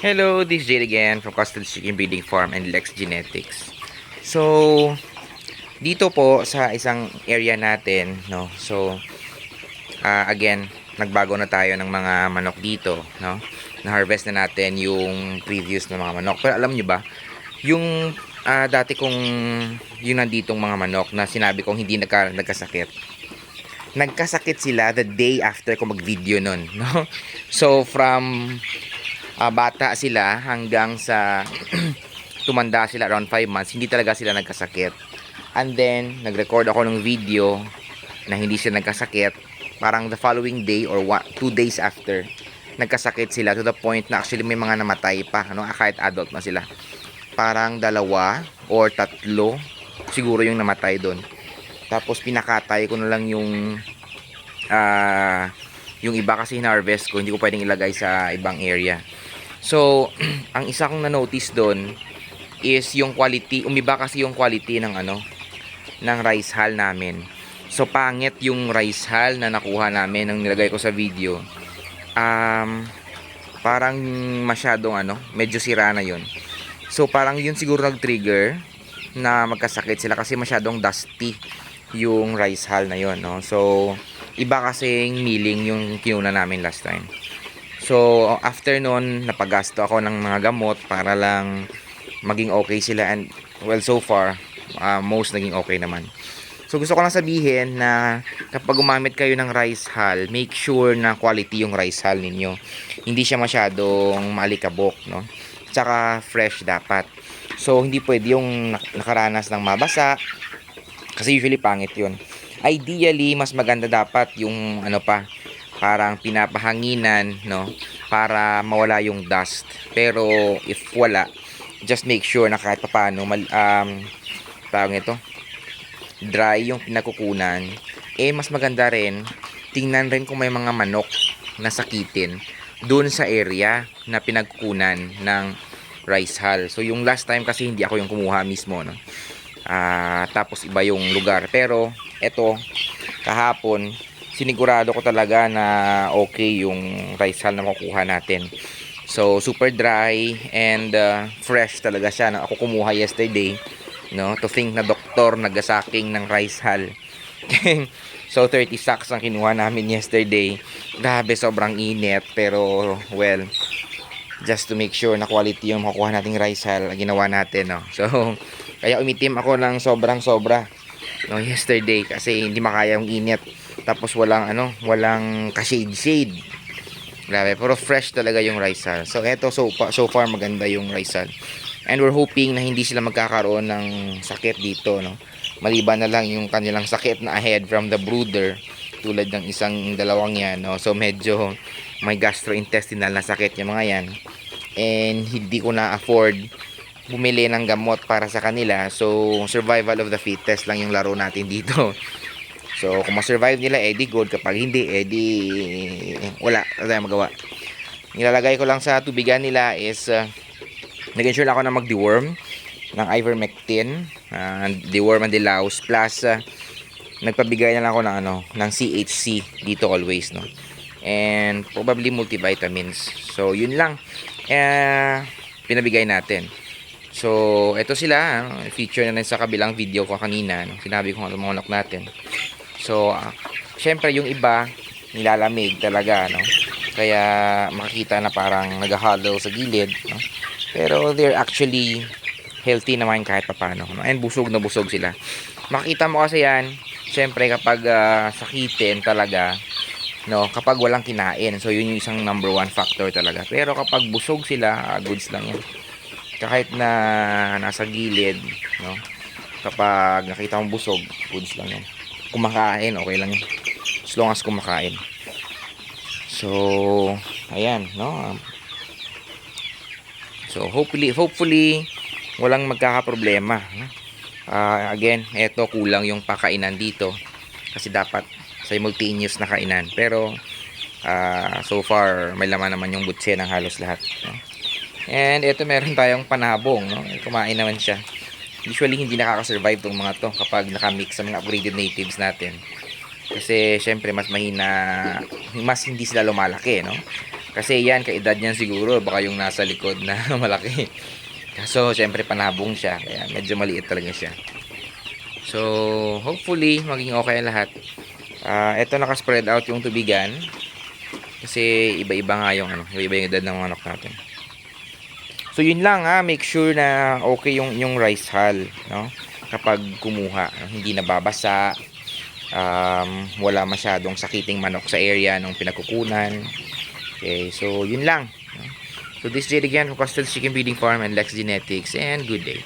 Hello, this is Jade again from Custard Chicken Breeding Farm and Lex Genetics. So, dito po sa isang area natin, no. So, ah, again, nagbago na tayo ng mga manok dito, no. Na-harvest na natin yung previous na mga manok. Pero alam nyo ba, yung ah, dati kong yung nanditong mga manok na sinabi kong hindi nagka, nagkasakit. Nagkasakit sila the day after ko mag-video nun, no. So, from ah, bata sila hanggang sa tumanda sila around 5 months, hindi talaga sila nagkasakit. And then, nag-record ako ng video na hindi sila nagkasakit. Parang the following day or 2 days after, nagkasakit sila to the point na actually may mga namatay pa, ano, ah, kahit adult na sila. Parang dalawa or tatlo, siguro yung namatay doon. Tapos pinakatay ko na lang yung ah yung iba kasi harvest ko, hindi ko pwedeng ilagay sa ibang area. So, ang isa kong na-notice doon is yung quality, umiba kasi yung quality ng ano, ng rice hull namin. So, pangit yung rice hull na nakuha namin nang nilagay ko sa video. Um, parang masyadong ano, medyo sira na yun. So, parang yun siguro nag-trigger na magkasakit sila kasi masyadong dusty yung rice hull na yun, no? So, iba kasing milling yung kinuna namin last time. So, after nun, napagasto ako ng mga gamot para lang maging okay sila and well, so far, uh, most naging okay naman. So, gusto ko lang sabihin na kapag gumamit kayo ng rice hull, make sure na quality yung rice hull ninyo. Hindi siya masyadong malikabok, no? Tsaka fresh dapat. So, hindi pwede yung nak- nakaranas ng mabasa kasi usually pangit yun. Ideally, mas maganda dapat yung ano pa, parang pinapahanginan, no? Para mawala yung dust. Pero if wala, just make sure na kahit papaano, mal, um, tawag ito, dry yung pinakukunan. Eh, mas maganda rin, tingnan rin kung may mga manok na sakitin doon sa area na pinagkukunan ng rice hull. So, yung last time kasi hindi ako yung kumuha mismo, no? Ah, tapos iba yung lugar. Pero, eto, kahapon, sinigurado ko talaga na okay yung rice hull na makukuha natin. So, super dry and uh, fresh talaga siya na ako kumuha yesterday. No? To think na doktor nagasaking ng rice hull. so, 30 sacks ang kinuha namin yesterday. Grabe, sobrang init. Pero, well, just to make sure na quality yung makukuha nating rice hull, ginawa natin. No? So, kaya umitim ako ng sobrang sobra no yesterday kasi hindi makaya yung init tapos walang ano walang ka-shade shade. Grabe pero fresh talaga yung hull so eto so, so far maganda yung hull and we're hoping na hindi sila magkakaroon ng sakit dito no? Maliban na lang yung kanilang sakit na ahead from the brooder tulad ng isang dalawang yan no? So medyo may gastrointestinal na sakit yung mga yan. And hindi ko na afford bumili ng gamot para sa kanila. So, survival of the fittest lang yung laro natin dito. So, kung ma-survive nila, edi good. Kapag hindi, edi wala. Wala tayong magawa. Nilalagay ko lang sa tubigan nila is uh, nag-ensure ako na mag-deworm ng ivermectin, uh, deworm and delouse plus uh, nagpabigay na lang ako ng ano, ng CHC dito always, no. And probably multivitamins. So, yun lang. Eh, pinabigay natin. So, ito sila, ano, feature na rin sa kabilang video ko kanina, no? sinabi ko nga mga natin. So, ah, syempre yung iba, nilalamig talaga, no? Kaya makikita na parang nag-huddle sa gilid, no? Pero they're actually healthy naman kahit papano, no? And busog na busog sila. Makita mo kasi yan, syempre kapag ah, sakitin talaga, no, kapag walang kinain. So, yun yung isang number one factor talaga. Pero kapag busog sila, ah, goods lang yan kahit na nasa gilid, no? Kapag nakita mong busog, goods lang yan. Kumakain, okay lang yan. As long as kumakain. So, ayan, no? So, hopefully, hopefully, walang magkakaproblema. Ah, again, eto kulang yung pakainan dito. Kasi dapat simultaneous na kainan. Pero, ah, so far, may laman naman yung butse ng halos lahat. No? And ito meron tayong panabong, no? Kumain naman siya. Usually hindi nakaka-survive tong mga to kapag nakamix sa mga upgraded natives natin. Kasi syempre mas mahina, mas hindi sila lumalaki, no? Kasi yan, kaedad niyan siguro, baka yung nasa likod na malaki. Kaso, syempre, panabong siya. Kaya medyo maliit talaga siya. So, hopefully, maging okay lahat. Ah, ito naka-spread out yung tubigan. Kasi iba-iba nga yung ano, iba-iba yung edad ng manok natin. So yun lang ha, make sure na okay yung yung rice hull, no? Kapag kumuha, hindi nababasa, um, wala masyadong sakiting manok sa area ng pinagkukunan. Okay, so yun lang. So this is it again from Coastal Chicken Breeding Farm and Lex Genetics and good day.